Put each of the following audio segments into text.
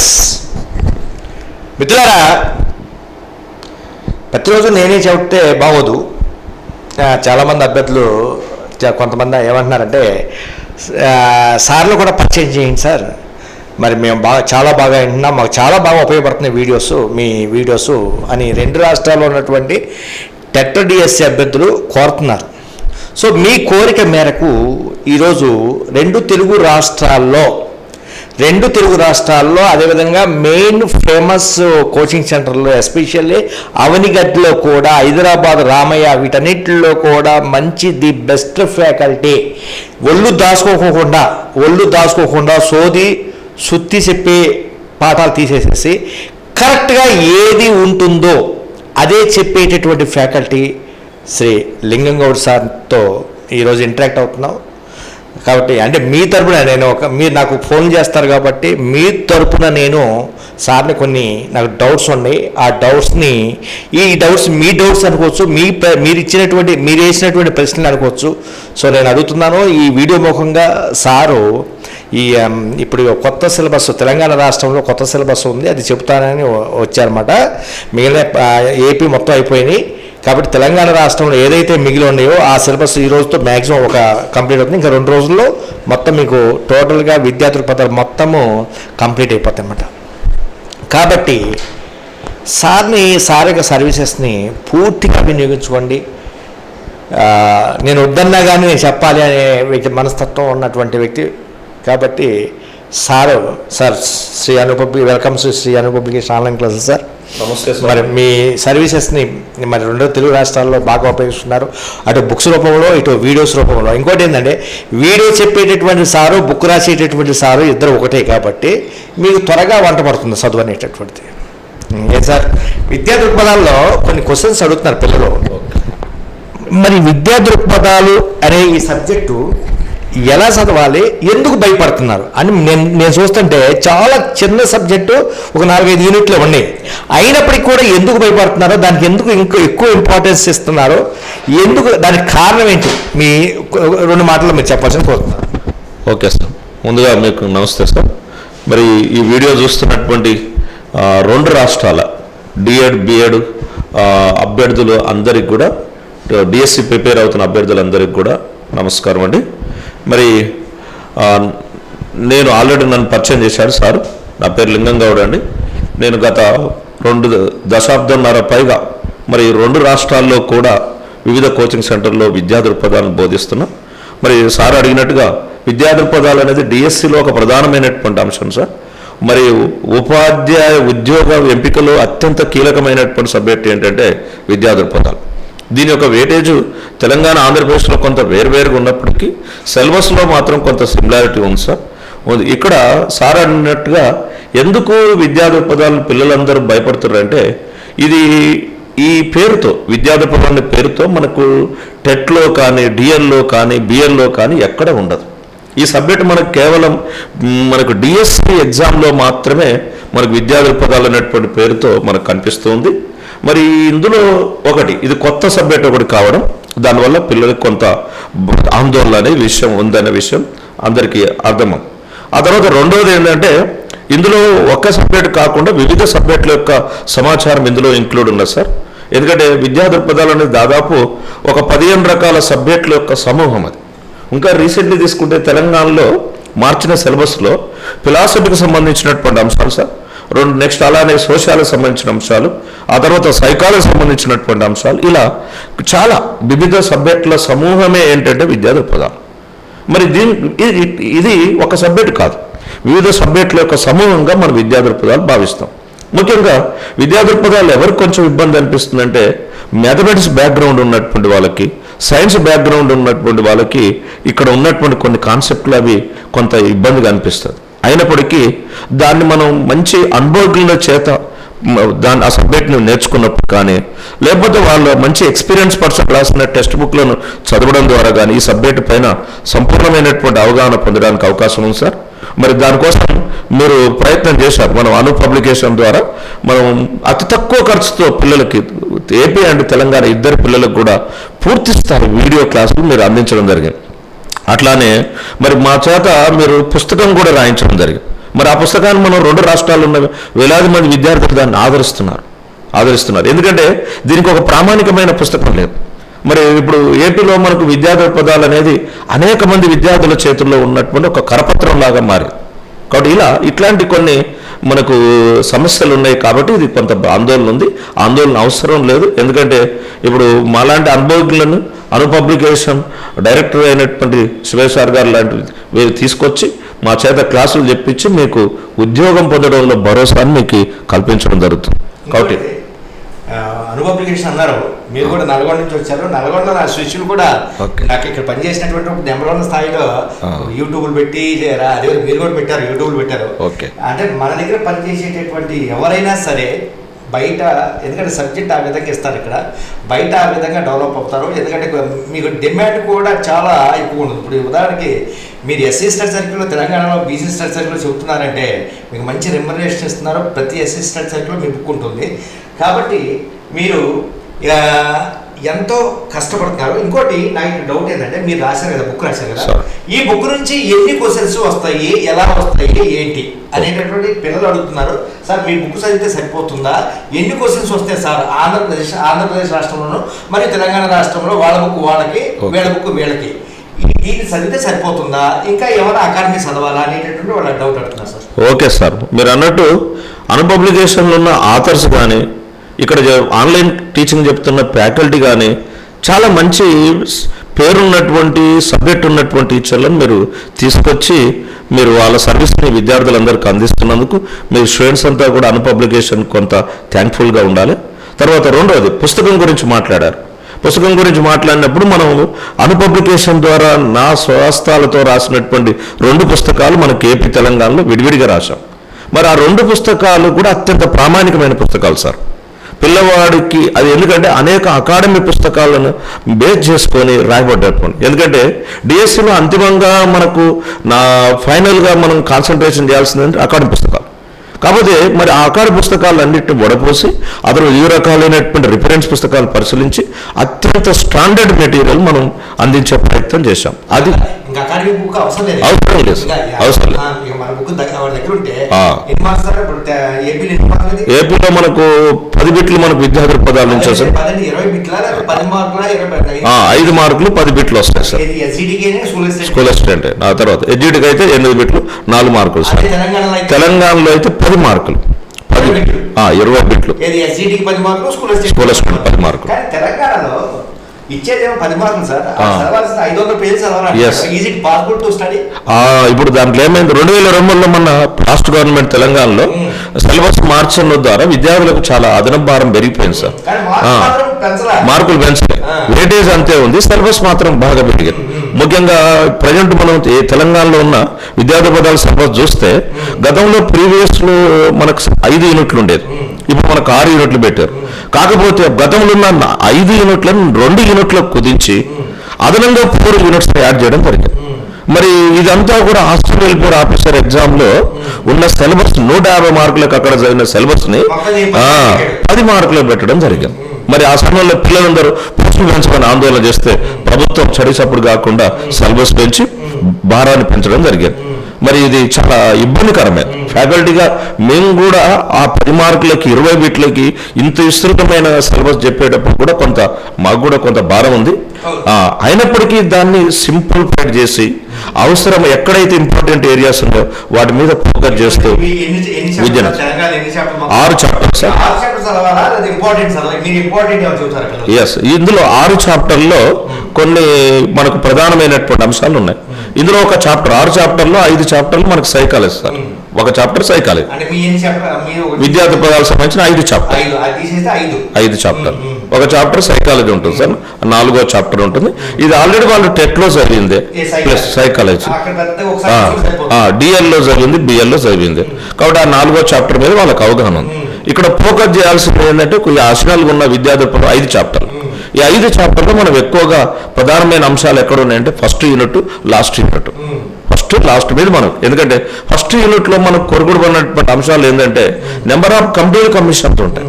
Yes మిత్రులారా ప్రతిరోజు నేనే చెబితే బాగోదు. చాలామంది అభ్యర్థులు కొంతమంది ఏమంటున్నారంటే సార్లు కూడా పర్చేజ్ చేయండి సార్. మరి మేము బాగా చాలా బాగా వింటున్నాం. మాకు చాలా బాగా ఉపయోగపడుతున్నాయి వీడియోస్ మీ వీడియోస్ అని రెండు రాష్ట్రాల్లో ఉన్నటువంటి టెట్ డిఎస్సి అభ్యర్థులు కోరుతున్నారు. సో మీ కోరిక మేరకు ఈరోజు రెండు తెలుగు రాష్ట్రాల్లో రెండు తెలుగు రాష్ట్రాల్లో అదేవిధంగా మెయిన్ ఫేమస్ కోచింగ్ సెంటర్లో ఎస్పెషల్లీ అవనిగడ్లో కూడా హైదరాబాద్ రామయ్య వీటన్నిటిలో కూడా మంచి ది బెస్ట్ ఫ్యాకల్టీ. ఒళ్ళు దాచుకోకుండా ఒళ్ళు దాచుకోకుండా సోది సుత్తి చెప్పే పాఠాలు తీసేసేసి కరెక్ట్గా ఏది ఉంటుందో అదే చెప్పేటటువంటి ఫ్యాకల్టీ శ్రీ లింగంగౌడ్ సార్తో ఈరోజు ఇంటరాక్ట్ అవుతున్నాం. కాబట్టి అంటే మీ తరపున నేను ఒక మీరు నాకు ఫోన్ చేస్తారు కాబట్టి మీ తరపున నేను సార్ని కొన్ని నాకు డౌట్స్ ఉన్నాయి. ఆ డౌట్స్ని ఈ డౌట్స్ మీ డౌట్స్ అనుకోవచ్చు మీ మీరు ఇచ్చినటువంటి మీరు వేసినటువంటి ప్రశ్నలు అనుకోవచ్చు. సో నేను అడుగుతున్నాను ఈ వీడియో ముఖంగా సారు ఈ ఇప్పుడు కొత్త సిలబస్ తెలంగాణ రాష్ట్రంలో కొత్త సిలబస్ ఉంది అది చెప్తానని వచ్చారన్నమాట. మిగిలిన ఏపీ మొత్తం అయిపోయినాయి కాబట్టి తెలంగాణ రాష్ట్రంలో ఏదైతే మిగిలి ఉన్నాయో ఆ సిలబస్ ఈ రోజుతో మ్యాక్సిమం ఒక కంప్లీట్ అవుతుంది. ఇంకా రెండు రోజుల్లో మొత్తం మీకు టోటల్గా విద్యా దృక్పథాలు మొత్తము కంప్లీట్ అయిపోతాయి అన్నమాట. కాబట్టి సార్ని సార్ యొక్క సర్వీసెస్ని పూర్తిగా వినియోగించుకోండి. నేను వద్దన్నా కానీ నేను చెప్పాలి అనే వ్యక్తి మనస్తత్వం ఉన్నటువంటి వ్యక్తి కాబట్టి sir sir Shri అనుపబ్లి welcome Shri Shri Anu Publication online classes sir. నమస్తే. మరి మీ సర్వీసెస్ని మరి రెండు తెలుగు రాష్ట్రాల్లో బాగా ఉపయోగిస్తున్నారు. అటు బుక్స్ రూపంలో ఇటు వీడియోస్ రూపంలో. ఇంకోటి ఏంటంటే వీడియో చెప్పేటటువంటి సారు బుక్ రాసేటటువంటి సారు ఇద్దరు ఒకటే కాబట్టి మీకు త్వరగా వంట పడుతుంది చదువు అనేటటువంటిది. ఏం సార్? విద్యా దృక్పథాల్లో కొన్ని క్వశ్చన్స్ అడుగుతున్నారు పిల్లలు. మరి విద్యా దృక్పథాలు అనే ఈ సబ్జెక్టు ఎలా చదవాలి ఎందుకు భయపడుతున్నారు అని నేను నేను చూస్తుంటే చాలా చిన్న సబ్జెక్టు ఒక నాలుగైదు యూనిట్లు ఉన్నాయి. అయినప్పటికీ కూడా ఎందుకు భయపడుతున్నారో దానికి ఎందుకు ఇంకా ఎక్కువ ఇంపార్టెన్స్ ఇస్తున్నారో ఎందుకు దానికి కారణం ఏంటి? మీ రెండు మాటలు మీరు చెప్పాల్సిన కోరుతున్నారు ఓకే సార్. ముందుగా మీకు నమస్తే సార్. మరి ఈ వీడియో చూస్తున్నటువంటి రెండు రాష్ట్రాల డిఎడ్ బిఎడ్ అభ్యర్థులు అందరికి కూడా డిఎస్సి ప్రిపేర్ అవుతున్న అభ్యర్థులందరికీ కూడా నమస్కారం అండి. మరి నేను ఆల్రెడీ నన్ను పరిచయం చేశాడు సార్. నా పేరు లింగం గౌడ్ అండి. నేను గత రెండు దశాబ్దంన్నర పైగా మరి రెండు రాష్ట్రాల్లో కూడా వివిధ కోచింగ్ సెంటర్లో విద్యా దృక్పథాలను బోధిస్తున్నా. మరి సార్ అడిగినట్టుగా విద్యా దృక్పథాలు అనేది డిఎస్సిలో ఒక ప్రధానమైనటువంటి అంశం సార్. మరి ఉపాధ్యాయ ఉద్యోగ ఎంపికలో అత్యంత కీలకమైనటువంటి సబ్జెక్ట్ ఏంటంటే విద్యా దృక్పథాలు దీని యొక్క వేటేజ్ తెలంగాణ ఆంధ్రప్రదేశ్లో కొంత వేరువేరుగా ఉన్నప్పటికీ సిలబస్లో మాత్రం కొంత సిమిలారిటీ ఉంది సార్. ఉంది. ఇక్కడ సార్ అన్నట్టుగా ఎందుకు విద్యా దృక్పథాలు పిల్లలందరూ భయపడుతున్నారంటే ఇది ఈ పేరుతో విద్యా దృక్పథం అనే పేరుతో మనకు టెట్లో కానీ డిఎల్లో కానీ బిఎల్లో కానీ ఎక్కడ ఉండదు. ఈ సబ్జెక్ట్ మనకు కేవలం మనకు డిఎస్సి ఎగ్జామ్లో మాత్రమే మనకు విద్యా దృక్పథాలు అనేటువంటి పేరుతో మనకు కనిపిస్తుంది మరి ఇందులో ఒకటి ఇది కొత్త సబ్జెక్ట్ ఒకటి కావడం దానివల్ల పిల్లలకు కొంత ఆందోళన అనే విషయం ఉందనే విషయం అందరికీ అర్థం ఆ తర్వాత రెండవది ఏంటంటే ఇందులో ఒక్క సబ్జెక్ట్ కాకుండా వివిధ సబ్జెక్టుల యొక్క సమాచారం ఇందులో ఇంక్లూడ్ ఉన్నది సార్? ఎందుకంటే విద్యా దృక్పథాలు అనేది దాదాపు ఒక పదిహేను రకాల సబ్జెక్టుల యొక్క సమూహం అది. ఇంకా రీసెంట్లీ తీసుకుంటే తెలంగాణలో మార్చిన సిలబస్లో ఫిలాసఫీకి సంబంధించినటువంటి అంశాలు సార్? రెండు నెక్స్ట్ అలానే సోషాలకు సంబంధించిన అంశాలు ఆ తర్వాత సైకాలజీ సంబంధించినటువంటి అంశాలు. ఇలా చాలా వివిధ సబ్జెక్టుల సమూహమే ఏంటంటే విద్యా దృక్పథం. మరి దీని ఇది ఇది ఒక సబ్జెక్ట్ కాదు. వివిధ సబ్జెక్టుల యొక్క సమూహంగా మనం విద్యా దృక్పథాలు భావిస్తాం. ముఖ్యంగా విద్యా దృక్పథాలు ఎవరికి కొంచెం ఇబ్బంది అనిపిస్తుందంటే మ్యాథమెటిక్స్ బ్యాక్గ్రౌండ్ ఉన్నటువంటి వాళ్ళకి సైన్స్ బ్యాక్గ్రౌండ్ ఉన్నటువంటి వాళ్ళకి ఇక్కడ ఉన్నటువంటి కొన్ని కాన్సెప్ట్లు అవి కొంత ఇబ్బందిగా అనిపిస్తుంది. అయినప్పటికీ దాన్ని మనం మంచి అనుభవజ్ఞుల చేత దాన్ని దాని ఆ సబ్జెక్ట్ని నేర్చుకున్నప్పుడు కానీ లేకపోతే వాళ్ళు మంచి ఎక్స్పీరియన్స్ పర్సన్ రాసిన టెక్స్ట్ బుక్లను చదవడం ద్వారా కానీ ఈ సబ్జెక్ట్ పైన సంపూర్ణమైనటువంటి అవగాహన పొందడానికి అవకాశం ఉంది సార్. మరి దానికోసం మీరు ప్రయత్నం చేశారు. మనం అను పబ్లికేషన్ ద్వారా మనం అతి తక్కువ ఖర్చుతో పిల్లలకి ఏపీ అండ్ తెలంగాణ ఇద్దరు పిల్లలకు కూడా పూర్తి స్థాయి వీడియో క్లాసులు మీరు అందించడం జరిగింది. అట్లానే మరి మా చేత మీరు పుస్తకం కూడా రాయించడం జరిగింది. మరి ఆ పుస్తకాన్ని మనం రెండు రాష్ట్రాలు ఉన్న వేలాది మంది విద్యార్థులు దాన్ని ఆదరిస్తున్నారు. ఆదరిస్తున్నారు. ఎందుకంటే దీనికి ఒక ప్రామాణికమైన పుస్తకం లేదు. మరి ఇప్పుడు ఏపీలో మనకు విద్యా పదాలు అనేది అనేక మంది విద్యార్థుల చేతుల్లో ఉన్నటువంటి ఒక కరపత్రం లాగా మారింది. కాబట్టి ఇలా ఇట్లాంటి కొన్ని మనకు సమస్యలు ఉన్నాయి కాబట్టి ఇది కొంత ఆందోళన ఉంది. ఆందోళన అవసరం లేదు. ఎందుకంటే ఇప్పుడు మాలాంటి అనుభవజ్ఞులను అను పబ్లికేషన్ డైరెక్టర్ అయినటువంటి సురేష్ సార్ గారు లాంటి వీరు తీసుకొచ్చి మా చేత క్లాసులు చెప్పించి మీకు ఉద్యోగం పొందడంలో భరోసాన్ని మీకు కల్పించడం జరుగుతుంది. కాబట్టి అనుపబ్లికేషన్ అన్నారు. మీరు కూడా నల్గొండ నుంచి వచ్చారు. నల్గొండ నా శిష్యులు కూడా. నాకు ఇక్కడ పనిచేసినటువంటి ఒక నెంబర్ స్థాయిలో. యూట్యూబ్లు పెట్టి అదే మీరు కూడా పెట్టారు యూట్యూబ్లు పెట్టారు. అంటే మన దగ్గర పనిచేసేటటువంటి ఎవరైనా సరే బయట ఎందుకంటే సబ్జెక్ట్ ఆ విధంగా ఇస్తారు ఇక్కడ బయట ఆ విధంగా డెవలప్ అవుతారు. ఎందుకంటే మీకు డిమాండ్ కూడా చాలా ఎక్కువ ఉంటుంది. ఇప్పుడు ఉదాహరణకి మీరు ఎస్సీ స్టడీ సర్కిల్లో తెలంగాణలో బీసీ స్టడీ సర్కిల్లో చెబుతున్నారంటే మీకు మంచి రెమ్యునరేషన్ ఇస్తున్నారు. ప్రతి ఎస్సీ స్టడీ సర్కిల్లో మీ బుక్ ఉంటుంది. కాబట్టి మీరు ఎంతో కష్టపడుతున్నారు. ఇంకోటి నాకు డౌట్ ఏంటంటే మీరు రాశారు కదా బుక్ రాశారు కదా. ఈ బుక్ నుంచి ఎన్ని క్వశ్చన్స్ వస్తాయి ఎలా వస్తాయి ఏంటి అనేటటువంటి పిల్లలు అడుగుతున్నారు. సార్ మీ బుక్ చదివితే సరిపోతుందా? ఎన్ని క్వశ్చన్స్ వస్తాయి సార్ ఆంధ్రప్రదేశ్ ఆంధ్రప్రదేశ్ రాష్ట్రంలోను మరియు తెలంగాణ రాష్ట్రంలో వాళ్ళ బుక్ వాళ్ళకి. వీళ్ళ బుక్ వీళ్ళకి. దీన్ని చదివితే సరిపోతుందా? ఇంకా ఏమైనా అకాడమీ చదవాలా అనేటటువంటి వాళ్ళ డౌట్ అడుగుతున్నారు సార్ ఓకే సార్ మీరు అన్నట్టు అన్పబ్లికేషన్లో ఉన్న ఆథర్స్ కానీ ఇక్కడ ఆన్లైన్ టీచింగ్ చెప్తున్న ఫ్యాకల్టీ కానీ చాలా మంచి పేరున్నటువంటి సబ్జెక్ట్ ఉన్నటువంటి టీచర్లను మీరు తీసుకొచ్చి మీరు వాళ్ళ సర్వీస్ని విద్యార్థులందరికీ అందిస్తున్నందుకు మీరు స్టూడెంట్స్ అంతా కూడా అన్పబ్లికేషన్ కొంత థ్యాంక్ఫుల్గా ఉండాలి. తర్వాత రెండవది పుస్తకం గురించి మాట్లాడారు. పుస్తకం గురించి మాట్లాడినప్పుడు మనం అనుపబ్లికేషన్ ద్వారా నా స్వస్థాలతో రాసినటువంటి రెండు పుస్తకాలు మన కేపీ తెలంగాణలో విడివిడిగా రాశాం. మరి ఆ రెండు పుస్తకాలు కూడా అత్యంత ప్రామాణికమైన పుస్తకాలు సార్. పిల్లవాడికి అది ఎందుకంటే అనేక అకాడమీ పుస్తకాలను బేస్ చేసుకొని రాయబడ్డటువంటి ఎందుకంటే డిఎస్సిలో అంతిమంగా మనకు నా ఫైనల్గా మనం కాన్సన్ట్రేషన్ చేయాల్సిందంటే అకాడమీ పుస్తకాలు. కాకపోతే మరి ఆ అకాడ పుస్తకాలన్నింటిని వడపోసి అతను ఈ రకాలైనటువంటి రిఫరెన్స్ పుస్తకాలు పరిశీలించి అత్యంత స్టాండర్డ్ మెటీరియల్ మనం అందించే ప్రయత్నం చేశాం. అది అకాడమీ బుక్ అవసరం లేదు అవసరం లేదు. అవసరం లేదు. మన బుక్ దగ్గర ఉంటే ఏపీలో మనకు పది బిట్లు మనకు విద్యార్థి పదాల నుంచి వస్తాయి పదండి ఇరవై బిట్లా లేకపోతే పది మార్కులా ఇరవై బిట్లా? ఆ, ఐదు మార్కులు పది బిట్లు వస్తాయి సార్ స్కూల్ అసిస్టెంట్. ఆ తర్వాత ఎడ్జిట్కి అయితే ఎనిమిది బిట్లు నాలుగు మార్కులు సార్ తెలంగాణలో అయితే పది మార్కులు పది ఇరవై బిట్లు. ఆ, ఇరవై బిట్లు ఏది ఎస్జిడికి పది మార్కులు స్కూల్ అసిస్టెంట్ పది మార్కులు. కానీ తెలంగాణలో ఇచ్చేదేమో పది మార్కులు సార్. ఆ. చదవాల్సిన ఐదు వందల పేజీలు Yes. చదవాలి is it possible to study ఆ, ఇప్పుడు దాంట్లో ఏమైంది? రెండు వేల రెండులో మన రాష్ట్ర గవర్నమెంట్ తెలంగాణలో సిలబస్ మార్చడం ద్వారా విద్యార్థులకు చాలా అదనపు భారం పెరిగిపోయింది సార్. మార్కులు పెంచలే? ఆ. వెయిటేజ్ అంతే ఉంది సిలబస్ మాత్రం బాగా పెరిగింది. ముఖ్యంగా ప్రజెంట్ మనం తెలంగాణలో ఉన్న విద్యార్థి పదాల సిలబస్ చూస్తే గతంలో ప్రీవియస్లో మనకు ఐదు యూనిట్లు ఉండేది. ఇప్పుడు మనకు ఆరు యూనిట్లు పెట్టారు. కాకపోతే గతంలో ఉన్న ఐదు యూనిట్లను రెండు యూనిట్లకు కుదించి అదనంగా ఫోర్ యూనిట్స్ యాడ్ చేయడం జరిగింది. మరి ఇదంతా కూడా హాస్టల్ వెల్ఫేర్ ఆఫీసర్ ఎగ్జామ్లో ఉన్న సిలబస్ నూట యాభై మార్కులకు అక్కడ జరిగిన సిలబస్ని పది మార్కులు పెట్టడం జరిగింది. మరి ఆ సమయంలో పిల్లలందరూ పోస్టులు పెంచమని ఆందోళన చేస్తే ప్రభుత్వం చడిసప్పుడు కాకుండా సిలబస్ పెంచి భారాన్ని పెంచడం జరిగింది. మరి ఇది చాలా ఇబ్బందికరమే. ఫ్యాకల్టీగా మేము కూడా ఆ పది మార్కులకి ఇరవై బిట్లకి ఇంత విస్తృతమైన సిలబస్ చెప్పేటప్పుడు కూడా కొంత మాకు కూడా కొంత భారం ఉంది. అయినప్పటికీ దాన్ని సింప్లిఫైడ్ చేసి అవసరం ఎక్కడైతే ఇంపార్టెంట్ ఏరియాస్ ఉన్నాయో వాటి మీద ఫోకస్ చేస్తూ విద్యను. ఆరు చాప్టర్స్ ఎస్ ఇందులో ఆరు చాప్టర్లో కొన్ని మనకు ప్రధానమైనటువంటి అంశాలు ఉన్నాయి. ఇందులో ఒక చాప్టర్ ఆరు చాప్టర్లో ఐదు చాప్టర్లు మనకు సైకాలజీ సార్. ఒక చాప్టర్ సైకాలజీ విద్యార్థి పదాలకు సంబంధించిన ఐదు చాప్టర్ ఐదు. చాప్టర్ ఒక చాప్టర్ సైకాలజీ ఉంటుంది సార్. నాలుగో చాప్టర్ ఉంటుంది. ఇది ఆల్రెడీ వాళ్ళు టెట్లో చదివింది? Plus psychology. డిఎల్లో చదివింది బిఎల్లో చదివింది కాబట్టి ఆ నాలుగో చాప్టర్ మీద వాళ్ళకి అవగాహన ఉంది. ఇక్కడ ఫోకస్ చేయాల్సింది ఏంటంటే కొన్ని ఆసనాలు ఉన్న విద్యార్థులు ఐదు చాప్టర్లు ఈ ఐదు చాప్టర్లో మనం ఎక్కువగా ప్రధానమైన అంశాలు ఎక్కడ ఉన్నాయంటే first unit last unit first last మీద మనం. ఎందుకంటే ఫస్ట్ యూనిట్లో మనకు కొరకుడు అంశాలు ఏంటంటే నెంబర్ ఆఫ్ కంప్యూటర్ కమిషన్స్ ఉంటాయి.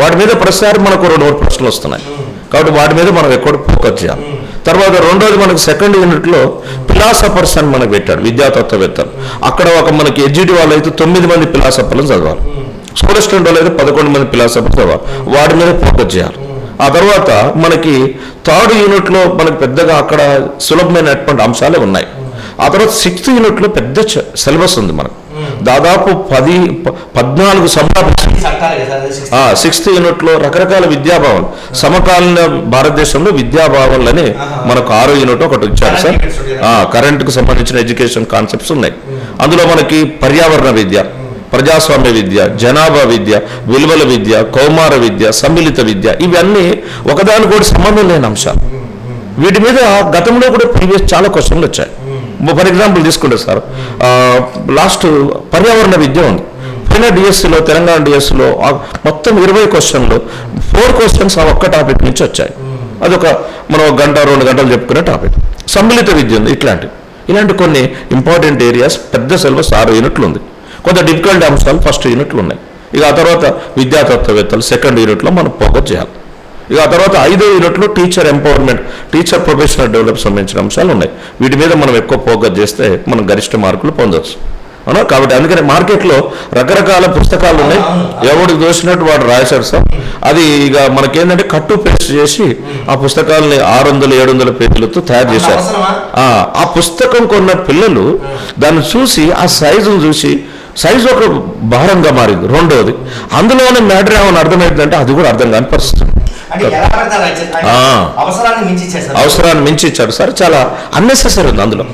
వాటి మీద ప్రతిసారి మనకు రెండు మూడు ప్రశ్నలు వస్తున్నాయి. కాబట్టి వాటి మీద మనం ఎక్కువ ఫోకస్ చేయాలి. తర్వాత రెండోది మనకి సెకండ్ యూనిట్లో ఫిలాసఫర్స్ అని మనకు పెట్టాడు విద్యాతత్వవేత్తలు. అక్కడ ఒక మనకి ఎడ్జిటి వాళ్ళు అయితే తొమ్మిది మంది ఫిలాసఫర్లను చదవాలి. స్కూల్ స్టూడెంట్ వాళ్ళు అయితే పదకొండు మంది ఫిలాసఫర్లు చదవాలి. వాటి మీద ఫోకస్ చేయాలి. ఆ తర్వాత మనకి థర్డ్ యూనిట్లో మనకి పెద్దగా అక్కడ సులభమైనటువంటి అంశాలే ఉన్నాయి. ఆ తర్వాత సిక్స్త్ యూనిట్లో పెద్ద సిలబస్ ఉంది మనకు. దాదాపు పది పద్నాలుగు సార్ సిక్స్త్. ఆ సిక్స్త్ యూనిట్లో రకరకాల విద్యాభావాలు. సమకాలీన భారతదేశంలో విద్యాభావాలని మనకు ఆరో యూనిట్ ఒకటి ఇచ్చారు సార్. ఆ కరెంట్కు సంబంధించిన ఎడ్యుకేషన్ కాన్సెప్ట్స్ ఉన్నాయి. అందులో మనకి పర్యావరణ విద్య. ప్రజాస్వామ్య విద్య జనాభా విద్య విలువల విద్య కౌమార విద్య సమ్మిళిత విద్య ఇవన్నీ ఒకదానికోటి కూడా సంబంధం లేని అంశాలు. వీటి మీద గతంలో కూడా ప్రీవియస్ చాలా క్వశ్చన్లు వచ్చాయి. ఫర్ ఎగ్జాంపుల్ తీసుకుంటే సార్ లాస్ట్ పర్యావరణ విద్య ఉంది. పోయిన డిఎస్సిలో తెలంగాణ డిఎస్సిలో మొత్తం ఇరవై క్వశ్చన్లు ఫోర్ క్వశ్చన్స్ ఆ ఒక్క టాపిక్ నుంచి వచ్చాయి. అదొక మనం ఒక గంట రెండు గంటలు చెప్పుకునే టాపిక్. సమ్మిళిత విద్య ఉంది ఇట్లాంటి ఇలాంటి కొన్ని ఇంపార్టెంట్ ఏరియాస్ పెద్ద సిలబస్ ఆరు యూనిట్లు ఉంది కొంత డిఫికల్ట్ అంశాలు ఫస్ట్ యూనిట్లు ఉన్నాయి. ఇక ఆ తర్వాత విద్యాతత్వవేత్తలు సెకండ్ యూనిట్లో మనం ఫోకస్ చేయాలి. ఇక ఆ తర్వాత ఐదో యూనిట్లో teacher empowerment teacher professional develop సంబంధించిన అంశాలు ఉన్నాయి. వీటి మీద మనం ఎక్కువ ఫోకస్ చేస్తే మనం గరిష్ట మార్కులు పొందవచ్చు అవునా? కాబట్టి అందుకని మార్కెట్లో రకరకాల పుస్తకాలు ఉన్నాయి. ఎవడికి దోసినట్టు వాడు రాశారు సార్. అది ఇక మనకేంటంటే కట్టు పేస్ట్ చేసి ఆ పుస్తకాలని ఆరు వందల ఏడు వందల పేజీలతో తయారు చేశారు. ఆ పుస్తకం కొన్న పిల్లలు దాన్ని చూసి ఆ సైజును చూసి సైజు ఒక భారంగా మారింది రెండవది అందులోనే మ్యాటర్ ఏమైనా అర్థమైందంటే అది కూడా అర్థం కాని పరిస్థితి. అవసరాన్ని మించి ఇచ్చారు సార్ ఇచ్చాడు చాలా అన్నెసెసరీ ఉంది అందులో.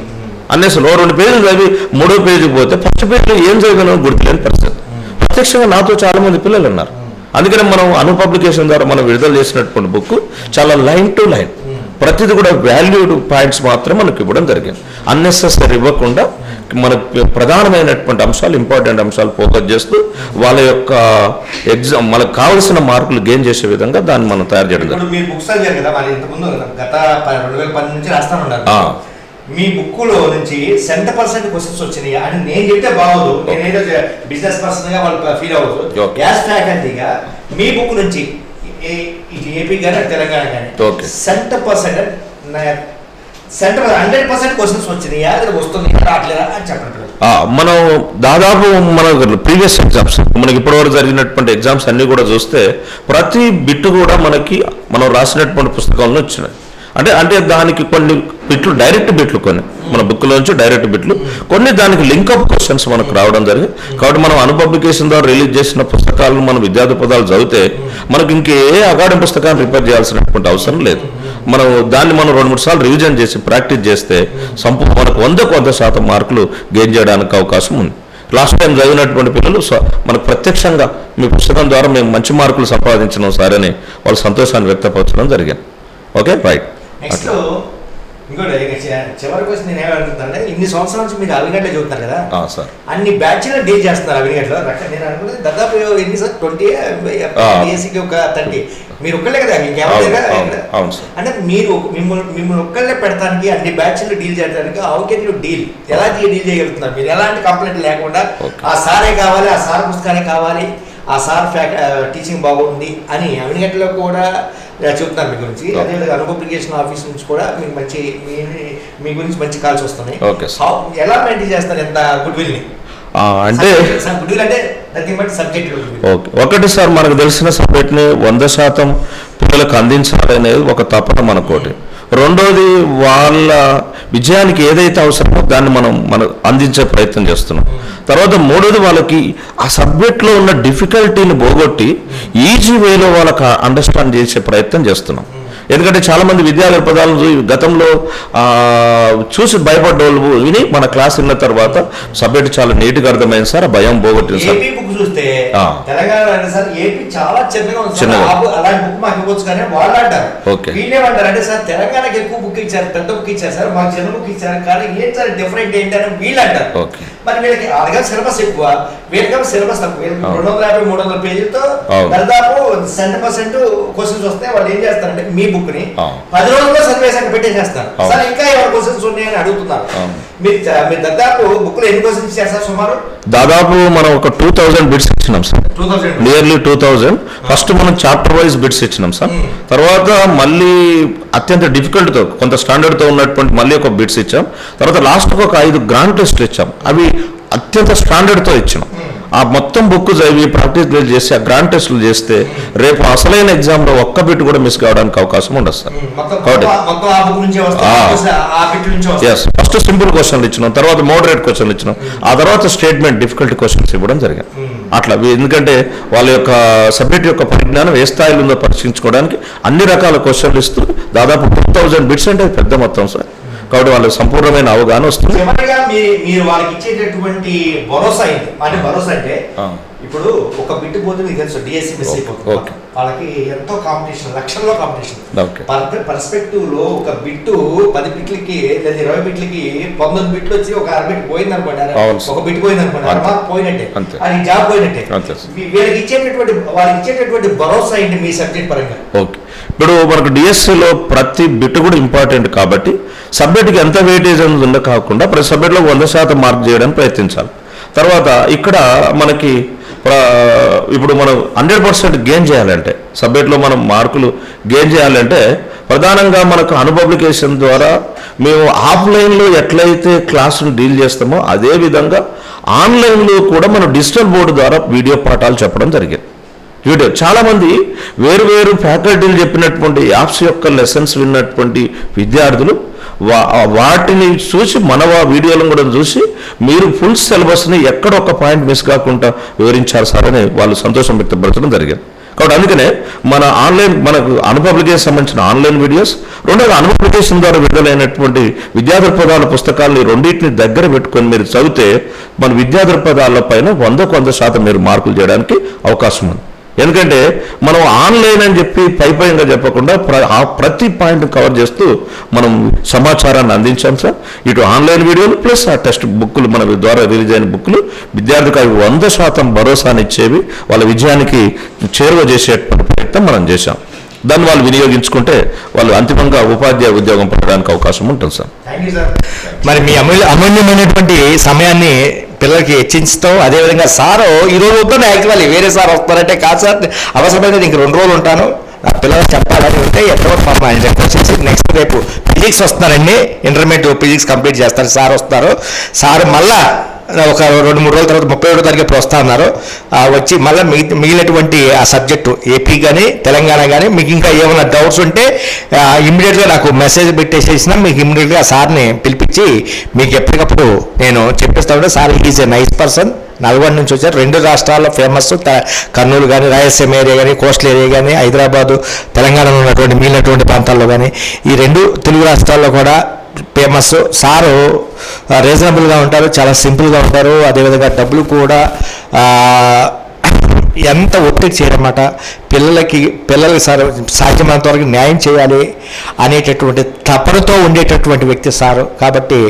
అన్నెసరీ ఓ రెండు పేజీలు చదివి మూడో పేజీకి పోతే ఫస్ట్ పేజీలో ఏం చదివానో గుర్తులేని పరిస్థితి. ప్రత్యక్షంగా నాతో చాలా మంది పిల్లలు ఉన్నారు. అందుకని మనం అను పబ్లికేషన్ ద్వారా మనం విడుదల చేసినటువంటి బుక్ చాలా లైన్ టు లైన్ ప్రతిది కూడా వాల్యూడ్ పాయింట్స్ మాత్రమే మనకు ఇవ్వడం జరిగింది. అన్నెసెసరీ ఇవ్వకుండా మనకు ప్రధానమైనటువంటి అంశాలు ఇంపార్టెంట్ అంశాలు ఫోకస్ చేస్తూ వాళ్ళ యొక్క ఎగ్జామ్ మనకు కావలసిన మార్కులు గెయిన్ చేసే విధంగా దాన్ని మనం తయారు చేయడం జరిగింది. మీ బుక్లో నుంచి సెంట్ పర్సెంట్ క్వశ్చన్స్ వచ్చినాయి? అని నేను చెప్తే బాగోదు. నేనేదో బిజినెస్ పర్సన్గా వాళ్ళు ఫీల్ అవ్వదు. యాజ్ ఫ్యాకల్టీగా మీ బుక్ నుంచి ఇటు ఏపీ కానీ అటు తెలంగాణ కానీ Okay. Cent percent centre hundred percent questions వచ్చినాయా. వస్తుంది రావట్లేదా అని చెప్పండి ఆ, మనం దాదాపు మన ప్రీవియస్ ఎగ్జామ్స్ మనకి ఇప్పటివరకు జరిగినటువంటి ఎగ్జామ్స్ అన్ని కూడా చూస్తే ప్రతి బిట్ కూడా మనకి మనం రాసినటువంటి పుస్తకాలను వచ్చినాయి. అంటే అంటే దానికి కొన్ని బిట్లు డైరెక్ట్ బిట్లు కొన్ని. మన బుక్లోంచి డైరెక్ట్ బిట్లు. కొన్ని దానికి లింకప్ క్వశ్చన్స్ మనకు రావడం జరిగింది. కాబట్టి మనం అనుపబ్లికేషన్ ద్వారా రిలీజ్ చేసిన పుస్తకాలను మనం విద్యార్థి పదాలు చదివితే మనకి ఇంకే అకాడమిక్ పుస్తకాన్ని రిపేర్ చేయాల్సినటువంటి అవసరం లేదు. మనం దాన్ని మనం రెండు మూడు సార్లు రివిజన్ చేసి ప్రాక్టీస్ చేస్తే సంపు మనకు వందకు వంద శాతం మార్కులు గెయిన్ చేయడానికి అవకాశం ఉంది. లాస్ట్ టైం చదివినటువంటి పిల్లలు మనకు ప్రత్యక్షంగా మీ పుస్తకం ద్వారా మేము మంచి మార్కులు సంపాదించినాం సరే అని వాళ్ళ సంతోషాన్ని వ్యక్తపరచడం జరిగింది. ఓకే? రైట్. నెక్స్ట్ ఇంకోటి ఇక చి- చివరి క్వశ్చన్ నేను ఏమడుగుతానంటే ఇన్ని సంవత్సరాల నుంచి మీరు అవిగంటలో చదువుతారు కదా. సార్. అన్ని బ్యాచ్లు డీల్ చేస్తున్నారు అవిగంటలో రక- నేను అనుకున్నది దాదాపు ఎన్ని సార్? ట్వంటీ. ఏసీకి ఒక థర్టీ మీరు ఒక్కళ్ళే కదా సార్. అంటే మీరు మిమ్మల్ని మిమ్మల్ని ఒక్కళ్ళే పెడతానికి అన్ని బ్యాచ్లు డీల్ చేయడానికి యూ డీల్ ఎలా డీల్ చేయగలుగుతున్నారు మీరు? ఎలాంటి కంప్లైంట్ లేకుండా. ఆ సారే కావాలి ఆ సార్ పుస్తకాలే కావాలి ఆ సార్ ఫ్యాక్ టీచింగ్ బాగుంది అని అవినిగంటలో కూడా ఇలా చెప్తున్నారు మీ గురించి. అదేవిధంగా అనుపబ్లికేషన్ ఆఫీస్ నుంచి కూడా మీకు మంచి మీ గురించి మంచి కాల్స్ వస్తున్నాయి. ఎలా మెయింటైన్ చేస్తారు ఎంత గుడ్ విల్ని అంటే ఒకటి సార్ మనకు తెలిసిన సబ్జెక్ట్ని వంద శాతం పిల్లలకు అందించాలి అనేది ఒక తపన మనకోటి. రెండోది వాళ్ళ విజయానికి ఏదైతే అవసరమో దాన్ని మనం మనం అందించే ప్రయత్నం చేస్తున్నాం. తర్వాత మూడోది వాళ్ళకి ఆ సబ్జెక్ట్లో ఉన్న డిఫికల్టీని పోగొట్టి ఈజీ వేలో వాళ్ళకి అండర్స్టాండ్ చేసే ప్రయత్నం చేస్తున్నాం. ఎందుకంటే చాలా మంది విద్యాలయ పదాలను చూ- గతంలో చూసి భయపడ్డోళ్ళు విని మన క్లాస్ విన్న తర్వాత సబ్జెక్ట్ చాలా నీట్గా అర్థమైంది సార్ భయం పోగొట్టింది సార్. చూస్తే. తెలంగాణ సార్ ఏపీ చాలా చిన్నగా ఉంది సార్. బుక్- అలాంటి బుక్ మాకు ఇవ్వచ్చు కానీ వాళ్ళు అంటారు. వీళ్ళేమంటారు అంటే సార్ తెలంగాణకి ఎక్కువ బుక్ ఇచ్చారు పెద్ద బుక్ ఇచ్చారు సార్ మాకు చిన్న బుక్ ఇచ్చారు. కానీ ఏం సార్ డిఫరెంట్ ఏంటి అని వీళ్ళు అంటారు. ఓకే. మరి వీళ్ళకి అలాగే సిలబస్ ఎక్కువ వీళ్ళకేమో సిలబస్ తక్కువ వీళ్ళకి. రెండు వందల యాభై మూడు వందల పేజీలతో. దాదాపు సెవెంటీ పర్సెంట్ క్వశ్చన్స్ వస్తే వాళ్ళు ఏం చేస్తారంటే మీ బుక్ని. పది రోజుల్లో అక్కడ పెట్టేసేస్తారు. సార్ ఇంకా ఎవరి క్వశ్చన్స్ ఉన్నాయని అడుగుతున్నారు దాదాపు మనం ఒక టూ థౌజండ్ బిట్స్ ఇచ్చినాం sir. Nearly two thousand first మనం చాప్టర్ వైజ్ బిట్స్ ఇచ్చినాం సార్. Hmm. తర్వాత మళ్ళీ అత్యంత difficult తో కొంత standard తో ఉన్నటువంటి మళ్ళీ ఒక బిట్స్ ఇచ్చాం. తర్వాత లాస్ట్ ఒక ఐదు గ్రాండ్ టెస్ట్లు ఇచ్చాం. అవి అత్యంత standard తో ఇచ్చినాం. ఆ మొత్తం బుక్ చదివి ప్రాక్టీస్ చేసి ఆ గ్రాండ్ టెస్ట్లు చేస్తే రేపు అసలైన exam లో ఒక్క బిట్ కూడా మిస్ కావడానికి అవకాశం ఉండదు సార్. కాబట్టి ఎస్ ఫస్ట్ సింపుల్ క్వశ్చన్లు ఇచ్చినాం తర్వాత మోడరేట్ క్వశ్చన్లు ఇచ్చినాం. ఆ తర్వాత స్టేట్మెంట్ డిఫికల్ట్ క్వశ్చన్స్ ఇవ్వడం జరిగింది. అట్లా ఎందుకంటే వాళ్ళ యొక్క సబ్జెక్ట్ యొక్క పరిజ్ఞానం ఏ స్థాయిలో ఉందో పరీక్షించుకోవడానికి అన్ని రకాల క్వశ్చన్లు ఇస్తూ దాదాపు టూ థౌజండ్ బిట్స్ అంటే పెద్ద మొత్తం సార్. కాబట్టి వాళ్ళకి సంపూర్ణమైన అవగాహన వస్తుంది చివరిగా మీ మీరు వాళ్ళకి ఇచ్చేటటువంటి భరోసా అంటే భరోసా అంటే. ఇప్పుడు ఒక బిట్ పోతే మీకు తెలుసు డిఎస్సి మిస్ ఓకే, అయిపోతుంది. వాళ్ళకి ఎంతో కాంపిటీషన్ లక్షల్లో కాంపిటీషన్. పర్స్పెక్టివ్లో ఒక బిట్టు పది బిట్లకి లేదా ఇరవై బిట్లకి పంతొమ్మిది బిట్లు వచ్చి ఒక అర బిట్ పోయింది అనుకోండి. ఒక బిట్ పోయింది అనుకోండి అర. మార్క్ పోయినట్టే. అది జాబ్ పోయినట్టే వీళ్ళకి ఇచ్చేటటువంటి వాళ్ళకి ఇచ్చేటటువంటి భరోసా ఏంటి మీ సబ్జెక్ట్ పరంగా ఓకే ఇప్పుడు మనకు డిఎస్సిలో ప్రతి బిట్ కూడా ఇంపార్టెంట్ కాబట్టి సబ్జెక్ట్కి ఎంత వెయిటేజ్ అనేది ఉందో కాకుండా ప్రతి సబ్జెక్ట్లో వంద శాతం మార్క్ చేయడానికి ప్రయత్నించాలి తర్వాత ఇక్కడ మనకి ఇప్పుడు మనం హండ్రెడ్ పర్సెంట్ గెయిన్ చేయాలంటే సబ్జెక్ట్లో మనం మార్కులు గెయిన్ చేయాలంటే ప్రధానంగా మనకు అనుపబ్లికేషన్ ద్వారా మేము ఆఫ్లైన్లో ఎట్లయితే క్లాసును డీల్ చేస్తామో అదేవిధంగా ఆన్లైన్లో కూడా మనం డిజిటల్ బోర్డు ద్వారా వీడియో పాఠాలు చెప్పడం జరిగింది. వీడియో చాలామంది వేరు వేరు ఫ్యాకల్టీలు చెప్పినటువంటి యాప్స్ యొక్క లెసన్స్ విన్నటువంటి విద్యార్థులు వాటిని చూసి మన వీడియోలను కూడా చూసి మీరు ఫుల్ సిలబస్ని ఎక్కడ ఒక పాయింట్ మిస్ కాకుండా వివరించారు సార్ అని వాళ్ళు సంతోషం వ్యక్తపరచడం జరిగింది. కాబట్టి అందుకనే మన ఆన్లైన్ మనకు అనుపబ్లికేషన్ సంబంధించిన ఆన్లైన్ వీడియోస్ రెండోది అనుపబ్లికేషన్ ద్వారా విడుదలైనటువంటి విద్యార్థి పదాల పుస్తకాలని రెండింటిని దగ్గర పెట్టుకొని మీరు చదివితే మన విద్యార్థి పదాల పైన వందకు వంద శాతం మీరు మార్కులు చేయడానికి అవకాశం ఉంది. ఎందుకంటే మనం ఆన్లైన్ అని చెప్పి పై పైగా చెప్పకుండా ప్ర ఆ ప్రతి పాయింట్ కవర్ చేస్తూ మనం సమాచారాన్ని అందించాం సార్. ఇటు ఆన్లైన్ వీడియోలు ప్లస్ ఆ టెస్ట్ బుక్లు మన ద్వారా రిలీజ్ అయిన బుక్లు విద్యార్థులకు అవి వంద శాతం భరోసాని ఇచ్చేవి వాళ్ళ విజయానికి చేరువ చేసేటువంటి ప్రయత్నం మనం చేశాం. దాన్ని వాళ్ళు వినియోగించుకుంటే వాళ్ళు అంతిమంగా ఉపాధ్యాయ ఉద్యోగం పొందడానికి అవకాశం ఉంటుంది సార్ సార్. మరి మీ అమూల్య అమూల్యమైనటువంటి సమయాన్ని పిల్లలకి హెచ్చించడం అదేవిధంగా సారు ఈ రోజు వద్దాను యాక్చువల్లీ వేరే సార్ వస్తారంటే కాదు సార్. అవసరమైతే ఇంక రెండు రోజులు ఉంటాను. నా పిల్లలు చెప్పాలని ఉంటే ఎక్కడో పాపం ఆయన రిక్వెస్ట్ చేసి నెక్స్ట్ రేపు ఫిజిక్స్ వస్తున్నారండి. ఇంటర్మీడియట్ ఫిజిక్స్ కంప్లీట్ చేస్తారు. సార్ వస్తారు. సార్ మళ్ళా ఒక రెండు మూడు రోజుల తర్వాత ముప్పై ఏడో తారీఖు వస్తా అన్నారు. వచ్చి మళ్ళీ మిగి మిగిలినటువంటి ఆ సబ్జెక్టు ఏపీ కానీ తెలంగాణ కానీ మీకు ఇంకా ఏమైనా డౌట్స్ ఉంటే ఇమ్మీడియట్గా నాకు మెసేజ్ పెట్టేసేసిన మీకు ఇమ్మీడియట్గా సార్ని పిలిపించి మీకు ఎప్పటికప్పుడు నేను చెప్పిస్తాను sir is a nice person Nalgonda నుంచి వచ్చారు. రెండు రాష్ట్రాల్లో ఫేమస్ కర్నూలు కానీ రాయలసీమ ఏరియా కానీ కోస్టల్ ఏరియా కానీ హైదరాబాదు తెలంగాణలో ఉన్నటువంటి మిగిలినటువంటి ప్రాంతాల్లో కానీ ఈ రెండు తెలుగు రాష్ట్రాల్లో కూడా ఫేమస్. సారు రీజనబుల్గా ఉంటారు చాలా సింపుల్గా ఉంటారు. అదేవిధంగా డబ్బులు కూడా ఎంత ఒత్తిడి చేయడమాట పిల్లలకి పిల్లలకి సార్ సాధ్యమైనంత వరకు న్యాయం చేయాలి అనేటటువంటి తపనతో ఉండేటటువంటి వ్యక్తి సారు. కాబట్టి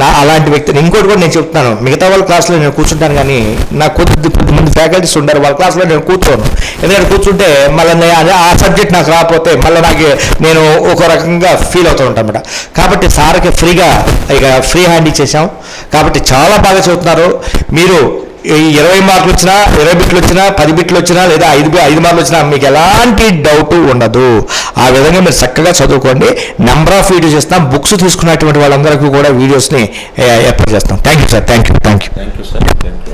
నా అలాంటి వ్యక్తిని ఇంకోటి కూడా నేను చెప్తున్నాను. మిగతా వాళ్ళ క్లాస్లో నేను కూర్చుంటాను కానీ నా కొద్ది కొద్దిమంది ఫ్యాకల్టీస్ ఉండరు. వాళ్ళ క్లాస్లో నేను కూర్చోను. ఎందుకంటే కూర్చుంటే మళ్ళీ ఆ సబ్జెక్ట్ నాకు రాకపోతే మళ్ళీ నాకు నేను ఒక రకంగా ఫీల్ అవుతూ ఉంటాను అనమాట కాబట్టి సార్కి ఫ్రీగా ఇక ఫ్రీ హ్యాండ్ ఇచ్చేసాం కాబట్టి చాలా బాగా చదువుతున్నారు. మీరు ఇరవై మార్కులు వచ్చినా ఇరవై బిట్లు వచ్చినా పది బిట్లు వచ్చినా లేదా ఐదు ఐదు మార్కులు వచ్చినా మీకు ఎలాంటి డౌట్ ఉండదు. ఆ విధంగా మీరు చక్కగా చదువుకోండి. నెంబర్ ఆఫ్ వీడియోస్ ఇస్తాం బుక్స్ తీసుకున్నటువంటి వాళ్ళందరికీ కూడా వీడియోస్ని ఏర్పాటు చేస్తాం thank you sir thank you thank you thank you sir thank you